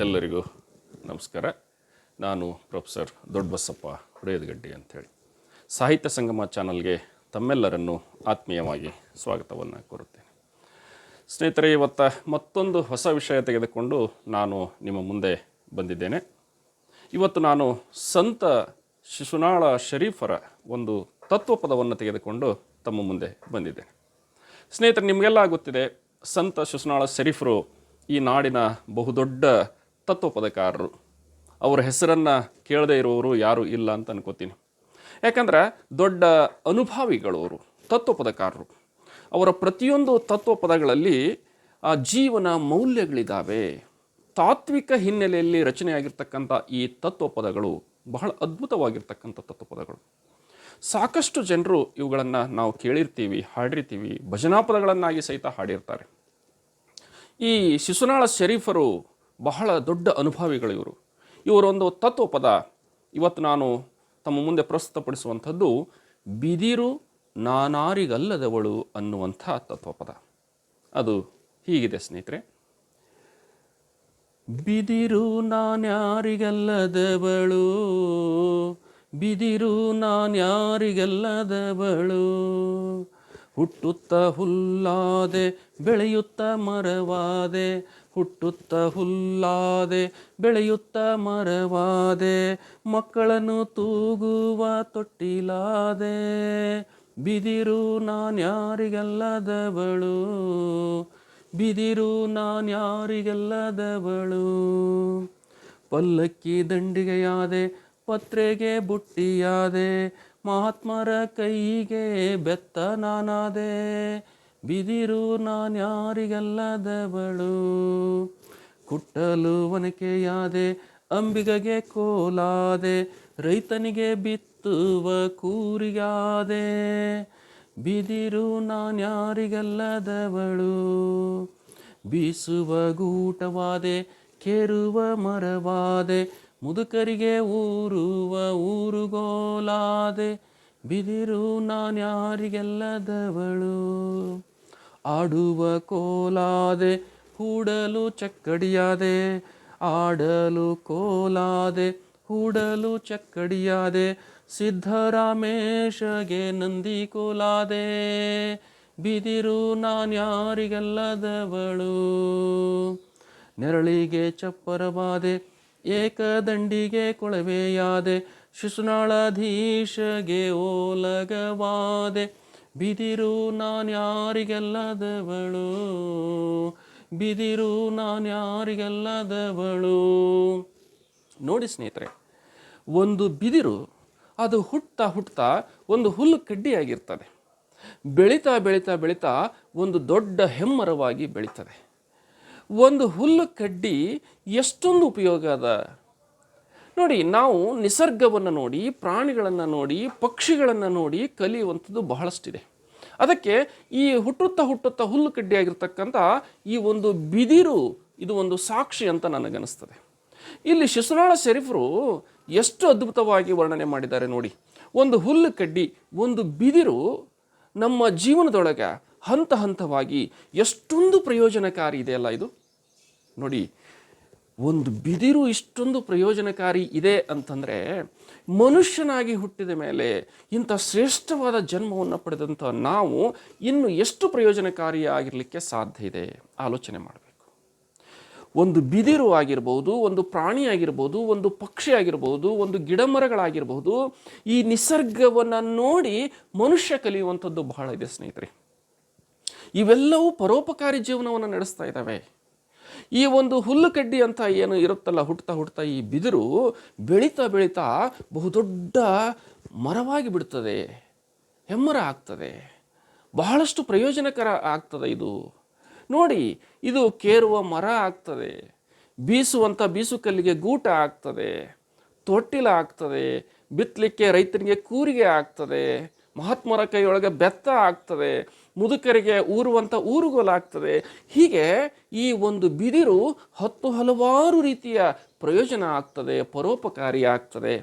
ಎಲ್ಲರಿಗೂ ನಮಸ್ಕಾರ. ನಾನು ಪ್ರೊಫೆಸರ್ ದೊಡ್ಡಬಸಪ್ಪ ಹುಡೇದಗಡ್ಡಿ ಅಂಥೇಳಿ ಸಾಹಿತ್ಯ ಸಂಗಮ ಚಾನಲ್ಗೆ ತಮ್ಮೆಲ್ಲರನ್ನು ಆತ್ಮೀಯವಾಗಿ ಸ್ವಾಗತವನ್ನು ಕೋರುತ್ತೇನೆ. ಸ್ನೇಹಿತರೆ, ಇವತ್ತ ಮತ್ತೊಂದು ಹೊಸ ವಿಷಯ ತೆಗೆದುಕೊಂಡು ನಾನು ನಿಮ್ಮ ಮುಂದೆ ಬಂದಿದ್ದೇನೆ. ಇವತ್ತು ನಾನು ಸಂತ ಶಿಶುನಾಳ ಶರೀಫರ ಒಂದು ತತ್ವಪದವನ್ನು ತೆಗೆದುಕೊಂಡು ತಮ್ಮ ಮುಂದೆ ಬಂದಿದ್ದೇನೆ. ಸ್ನೇಹಿತರೆ, ನಿಮಗೆಲ್ಲ ಗೊತ್ತಿದೆ, ಸಂತ ಶಿಶುನಾಳ ಶರೀಫರು ಈ ನಾಡಿನ ಬಹುದೊಡ್ಡ ತತ್ವಪದಕಾರರು. ಅವರ ಹೆಸರನ್ನು ಕೇಳದೇ ಇರುವವರು ಯಾರೂ ಇಲ್ಲ ಅಂತ ಅನ್ಕೋತೀನಿ. ಯಾಕಂದ್ರೆ ದೊಡ್ಡ ಅನುಭಾವಿಗಳು ಅವರು, ತತ್ವಪದಕಾರರು. ಅವರ ಪ್ರತಿಯೊಂದು ತತ್ವಪದಗಳಲ್ಲಿ ಆ ಜೀವನ ಮೌಲ್ಯಗಳಿದ್ದಾವೆ ತಾತ್ವಿಕ ಹಿನ್ನೆಲೆಯಲ್ಲಿ ರಚನೆಯಾಗಿರ್ತಕ್ಕಂಥ ಈ ತತ್ವಪದಗಳು ಬಹಳ ಅದ್ಭುತವಾಗಿರ್ತಕ್ಕಂಥ ತತ್ವಪದಗಳು. ಸಾಕಷ್ಟು ಜನರು ಇವುಗಳನ್ನು ನಾವು ಕೇಳಿರ್ತೀವಿ, ಹಾಡಿರ್ತೀವಿ ಭಜನಾ ಪದಗಳನ್ನಾಗಿ ಸಹಿತ ಹಾಡಿರ್ತಾರೆ. ಈ ಶಿಶುನಾಳ ಶರೀಫರು ಬಹಳ ದೊಡ್ಡ ಅನುಭವಿಗಳು ಇವರು. ಇವರೊಂದು ತತ್ವಪದ ಇವತ್ತು ನಾನು ತಮ್ಮ ಮುಂದೆ ಪ್ರಸ್ತುತಪಡಿಸುವಂಥದ್ದು, ಬಿದಿರು ನಾನಾರಿಗಲ್ಲದವಳು ಅನ್ನುವಂಥ ತತ್ವಪದ. ಅದು ಹೀಗಿದೆ ಸ್ನೇಹಿತರೆ. ಬಿದಿರು ನಾನ್ಯಾರಿಗಲ್ಲದವಳು ಬಿದಿರು ನಾನ್ಯಾರಿಗಲ್ಲದವಳು. ಹುಟ್ಟುತ್ತ ಹುಲ್ಲಾದೆ, ಬೆಳೆಯುತ್ತ ಮರವಾದೆ ಹುಟ್ಟುತ್ತ ಹುಲ್ಲಾದೆ ಬೆಳೆಯುತ್ತ ಮರವಾದೆ, ಮಕ್ಕಳನ್ನು ತೂಗುವ ತೊಟ್ಟಿಲಾದೆ, ಬಿದಿರು ನಾನ್ಯಾರಿಗಲ್ಲದವಳು ಬಿದಿರು ನಾನ್ಯಾರಿಗಲ್ಲದವಳು. ಪಲ್ಲಕ್ಕಿ ದಂಡಿಗೆಯಾದೆ, ಪತ್ರೆಗೆ ಬುಟ್ಟಿಯಾದೆ, ಮಹಾತ್ಮರ ಕೈಗೆ ಬೆತ್ತ ನಾನಾದೆ ಬಿದಿರು ನಾನ್ಯಾರಿಗಲ್ಲದವಳು ಕುಟ್ಟಲು ಒನಕೆಯಾದೆ, ಅಂಬಿಗಗೆ ಕೋಲಾದೆ, ರೈತನಿಗೆ ಬಿತ್ತುವ ಕೂರಿಗಾದೆ. ಬಿದಿರು ನಾನ್ಯಾರಿಗಲ್ಲದವಳು ಬೀಸುವ ಗೂಟವಾದೆ, ಕೆರುವ ಮರವಾದೆ, ಮುದುಕರಿಗೆ ಊರುವ ಊರುಗೋಲಾದೆ. ಬಿದಿರು ನಾನ್ಯಾರಿಗೆಲ್ಲದವಳು ಆಡುವ ಕೋಲಾದೆ, ಹೂಡಲು ಚಕ್ಕಡಿಯಾದೆ. ಆಡಲು ಕೋಲಾದೆ, ಹೂಡಲು ಚಕ್ಕಡಿಯಾದೆ. ಸಿದ್ಧರಾಮೇಶಗೆ ನಂದಿ ಕೋಲಾದೆ. ಬಿದಿರು ನಾನ್ಯಾರಿಗೆಲ್ಲದವಳು ನೆರಳಿಗೆ ಚಪ್ಪರವಾದೆ, ಏಕದಂಡಿಗೆ ಕೊಳವೆಯಾದೆ. ಶಿಶುನಾಳಧೀಶಗೆ ಓಲಗವಾದೆ. ಬಿದಿರು ನಾನ್ಯಾರಿಗೆಲ್ಲದವಳು ಬಿದಿರು ನಾನ್ಯಾರಿಗೆಲ್ಲದವಳು ನೋಡಿ ಸ್ನೇಹಿತರೆ, ಒಂದು ಬಿದಿರು ಅದು ಹುಟ್ತಾ ಹುಟ್ತಾ ಒಂದು ಹುಲ್ಲು ಕಡ್ಡಿಯಾಗಿರ್ತದೆ. ಬೆಳೀತಾ ಬೆಳೀತಾ ಬೆಳೀತಾ ಒಂದು ದೊಡ್ಡ ಹೆಮ್ಮರವಾಗಿ ಬೆಳೀತದೆ. ಒಂದು ಹುಲ್ಲು ಕಡ್ಡಿ ಎಷ್ಟೊಂದು ಉಪಯೋಗ ಅದ? ನೋಡಿ, ನಾವು ನಿಸರ್ಗವನ್ನು ನೋಡಿ, ಪ್ರಾಣಿಗಳನ್ನು ನೋಡಿ, ಪಕ್ಷಿಗಳನ್ನು ನೋಡಿ ಕಲಿಯುವಂಥದ್ದು ಬಹಳಷ್ಟಿದೆ. ಅದಕ್ಕೆ ಈ ಹುಟ್ಟುತ್ತಾ ಹುಟ್ಟುತ್ತಾ ಹುಲ್ಲು ಕಡ್ಡಿಯಾಗಿರ್ತಕ್ಕಂಥ ಈ ಒಂದು ಬಿದಿರು ಇದು ಒಂದು ಸಾಕ್ಷಿ ಅಂತ ನನಗನ್ನಿಸ್ತದೆ. ಇಲ್ಲಿ ಶಿಶುನಾಳ ಶರೀಫರು ಎಷ್ಟು ಅದ್ಭುತವಾಗಿ ವರ್ಣನೆ ಮಾಡಿದ್ದಾರೆ ನೋಡಿ. ಒಂದು ಹುಲ್ಲು ಕಡ್ಡಿ, ಒಂದು ಬಿದಿರು ನಮ್ಮ ಜೀವನದೊಳಗೆ ಹಂತ ಹಂತವಾಗಿ ಎಷ್ಟೊಂದು ಪ್ರಯೋಜನಕಾರಿ ಇದೆಯಲ್ಲ ಇದು. ನೋಡಿ ಒಂದು ಬಿದಿರು ಇಷ್ಟೊಂದು ಪ್ರಯೋಜನಕಾರಿ ಇದೆ ಅಂತಂದರೆ ಮನುಷ್ಯನಾಗಿ ಹುಟ್ಟಿದ ಮೇಲೆ ಇಂಥ ಶ್ರೇಷ್ಠವಾದ ಜನ್ಮವನ್ನು ಪಡೆದಂಥ ನಾವು ಇನ್ನು ಎಷ್ಟು ಪ್ರಯೋಜನಕಾರಿಯಾಗಿರಲಿಕ್ಕೆ ಸಾಧ್ಯ ಇದೆ? ಆಲೋಚನೆ ಮಾಡಬೇಕು. ಒಂದು ಬಿದಿರು ಆಗಿರ್ಬೋದು, ಒಂದು ಪ್ರಾಣಿ ಆಗಿರ್ಬೋದು, ಒಂದು ಪಕ್ಷಿ ಆಗಿರ್ಬೋದು, ಒಂದು ಗಿಡಮರಗಳಾಗಿರ್ಬೋದು, ಈ ನಿಸರ್ಗವನ್ನು ನೋಡಿ ಮನುಷ್ಯ ಕಲಿಯುವಂಥದ್ದು ಬಹಳ ಇದೆ ಸ್ನೇಹಿತರೆ. ಇವೆಲ್ಲವೂ ಪರೋಪಕಾರಿ ಜೀವನವನ್ನು ನಡೆಸ್ತಾ ಇದ್ದಾವೆ. ಈ ಒಂದು ಹುಲ್ಲು ಕಡ್ಡಿ ಅಂತ ಏನು ಇರುತ್ತಲ್ಲ, ಹುಟ್ತಾ ಹುಟ್ತಾ ಈ ಬಿದಿರು ಬೆಳೀತಾ ಬೆಳೀತಾ ಬಹುದೊಡ್ಡ ಮರವಾಗಿ ಬಿಡ್ತದೆ, ಹೆಮ್ಮರ ಆಗ್ತದೆ, ಬಹಳಷ್ಟು ಪ್ರಯೋಜನಕರ ಆಗ್ತದೆ ಇದು. ನೋಡಿ, ಇದು ಕೇರುವ ಮರ ಆಗ್ತದೆ ಬೀಸುವಂಥ ಬೀಸುಕಲ್ಲಿಗೆ ಗೂಟ ಆಗ್ತದೆ, ತೊಟ್ಟಿಲ ಆಗ್ತದೆ ಬಿತ್ತಲಿಕ್ಕೆ ರೈತನಿಗೆ ಕೂರಿಗೆ ಆಗ್ತದೆ, ಮಹಾತ್ಮರ ಕೈಯೊಳಗೆ ಬೆತ್ತ ಆಗ್ತದೆ ಮುದುಕರಿಗೆ ಊರುವಂಥ ಊರುಗೋಲಾಗ್ತದೆ ಹೀಗೆ ಈ ಒಂದು ಬಿದಿರು ಹತ್ತು ಹಲವಾರು ರೀತಿಯ ಪ್ರಯೋಜನ ಆಗ್ತದೆ, ಪರೋಪಕಾರಿ ಆಗ್ತದೆ.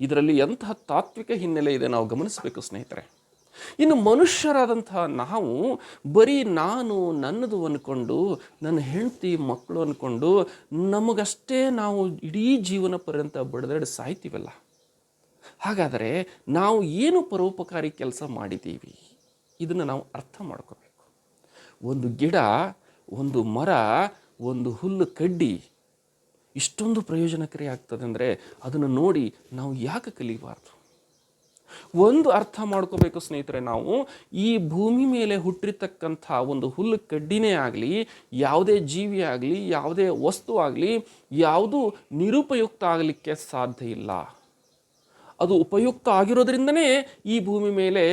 ಇದರಲ್ಲಿ ಎಂತಹ ತಾತ್ವಿಕ ಹಿನ್ನೆಲೆ ಇದೆ ನಾವು ಗಮನಿಸಬೇಕು ಸ್ನೇಹಿತರೆ. ಇನ್ನು ಮನುಷ್ಯರಾದಂತಹ ನಾವು ಬರೀ ನಾನು ನನ್ನದು ಅಂದ್ಕೊಂಡು ನನ್ನ ಹೆಂಡತಿ ಮಕ್ಕಳು ಅಂದ್ಕೊಂಡು ನಮಗಷ್ಟೇ ನಾವು ಇಡೀ ಜೀವನ ಪರ್ಯಂತ ಬಡದಾಡಿ ಸಾಯ್ತೀವಲ್ಲ? ಹಾಗಾದರೆ ನಾವು ಏನು ಪರೋಪಕಾರಿ ಕೆಲಸ ಮಾಡಿದ್ದೀವಿ? ಇದನ್ನು ನಾವು ಅರ್ಥ ಮಾಡ್ಕೋಬೇಕು. ಒಂದು ಗಿಡ, ಒಂದು ಮರ, ಒಂದು ಹುಲ್ಲು, ಕಡ್ಡಿ ಇಷ್ಟೊಂದು ಪ್ರಯೋಜನಕಾರಿ ಆಗ್ತದೆ ಅಂದರೆ ಅದನ್ನು ನೋಡಿ ನಾವು ಯಾಕೆ ಕಲಿಬಾರ್ದು? ಒಂದು ಅರ್ಥ ಮಾಡ್ಕೋಬೇಕು ಸ್ನೇಹಿತರೆ ನಾವು, ಈ ಭೂಮಿ ಮೇಲೆ ಹುಟ್ಟಿರ್ತಕ್ಕಂಥ ಒಂದು ಹುಲ್ಲು, ಕಡ್ಡಿನೇ ಆಗಲಿ, ಯಾವುದೇ ಜೀವಿ ಆಗಲಿ, ಯಾವುದೇ ವಸ್ತು ಆಗಲಿ, ಯಾವುದು ನಿರುಪಯುಕ್ತ ಆಗಲಿಕ್ಕೆ ಸಾಧ್ಯ ಇಲ್ಲ. ಅದು ಉಪಯುಕ್ತ ಆಗಿರೋದ್ರಿಂದನೇ ಈ ಭೂಮಿ ಮೇಲೆ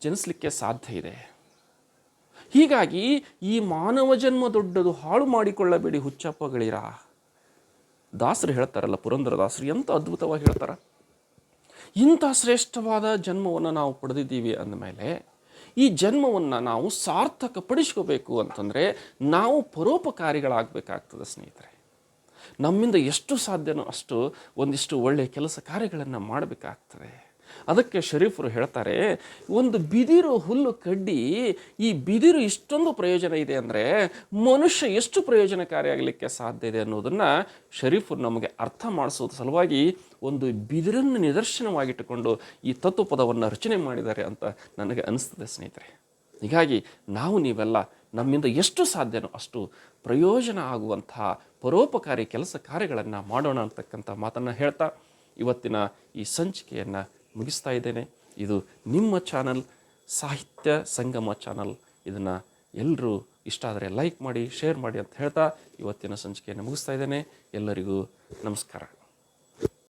ಜನಿಸಲಿಕ್ಕೆ ಸಾಧ್ಯ ಇದೆ. ಹೀಗಾಗಿ ಈ ಮಾನವ ಜನ್ಮ ದೊಡ್ಡದು ಹಾಳು ಮಾಡಿಕೊಳ್ಳಬೇಡಿ ಹುಚ್ಚಪ್ಪಗಳಿರ. ದಾಸರು ಹೇಳ್ತಾರಲ್ಲ, ಪುರಂದರ ದಾಸರು ಎಂತ ಅದ್ಭುತವಾಗಿ ಹೇಳ್ತಾರ? ಇಂಥ ಶ್ರೇಷ್ಠವಾದ ಜನ್ಮವನ್ನು ನಾವು ಪಡೆದಿದ್ದೀವಿ ಅಂದಮೇಲೆ ಈ ಜನ್ಮವನ್ನು ನಾವು ಸಾರ್ಥಕ ಪಡಿಸ್ಕೋಬೇಕು ಅಂತಂದರೆ ನಾವು ಪರೋಪಕಾರಿಗಳಾಗಬೇಕಾಗ್ತದೆ ಸ್ನೇಹಿತರೆ. ನಮ್ಮಿಂದ ಎಷ್ಟು ಸಾಧ್ಯನೋ ಅಷ್ಟು ಒಂದಿಷ್ಟು ಒಳ್ಳೆಯ ಕೆಲಸ ಕಾರ್ಯಗಳನ್ನು ಮಾಡಬೇಕಾಗ್ತದೆ. ಅದಕ್ಕೆ ಶರೀಫರು ಹೇಳ್ತಾರೆ, ಒಂದು ಬಿದಿರು ಹುಲ್ಲು ಕಡ್ಡಿ, ಈ ಬಿದಿರು ಇಷ್ಟೊಂದು ಪ್ರಯೋಜನ ಇದೆ ಅಂದರೆ ಮನುಷ್ಯ ಎಷ್ಟು ಪ್ರಯೋಜನಕಾರಿಯಾಗಲಿಕ್ಕೆ ಸಾಧ್ಯ ಇದೆ ಅನ್ನೋದನ್ನು ಶರೀಫರು ನಮಗೆ ಅರ್ಥ ಮಾಡಿಸೋದ್ರ ಸಲುವಾಗಿ ಒಂದು ಬಿದಿರನ್ನು ನಿದರ್ಶನವಾಗಿಟ್ಟುಕೊಂಡು ಈ ತತ್ವಪದವನ್ನು ರಚನೆ ಮಾಡಿದ್ದಾರೆ ಅಂತ ನನಗೆ ಅನಿಸ್ತದೆ ಸ್ನೇಹಿತರೆ. ಹೀಗಾಗಿ ನಾವು ನೀವೆಲ್ಲ ನಮ್ಮಿಂದ ಎಷ್ಟು ಸಾಧ್ಯನೋ ಅಷ್ಟು ಪ್ರಯೋಜನ ಆಗುವಂತಹ ಪರೋಪಕಾರಿ ಕೆಲಸ ಕಾರ್ಯಗಳನ್ನು ಮಾಡೋಣ ಅಂತಕ್ಕಂಥ ಮಾತನ್ನು ಹೇಳ್ತಾ ಇವತ್ತಿನ ಈ ಸಂಚಿಕೆಯನ್ನು ಮುಗಿಸ್ತಾ ಇದ್ದೇನೆ. ಇದು ನಿಮ್ಮ ಚಾನಲ್, ಸಾಹಿತ್ಯ ಸಂಗಮ ಚಾನಲ್. ಇದನ್ನು ಎಲ್ಲರೂ ಇಷ್ಟ ಆದರೆ ಲೈಕ್ ಮಾಡಿ, ಶೇರ್ ಮಾಡಿ ಅಂತ ಹೇಳ್ತಾ ಇವತ್ತಿನ ಸಂಚಿಕೆಯನ್ನು ಮುಗಿಸ್ತಾ ಇದ್ದೇನೆ. ಎಲ್ಲರಿಗೂ ನಮಸ್ಕಾರ.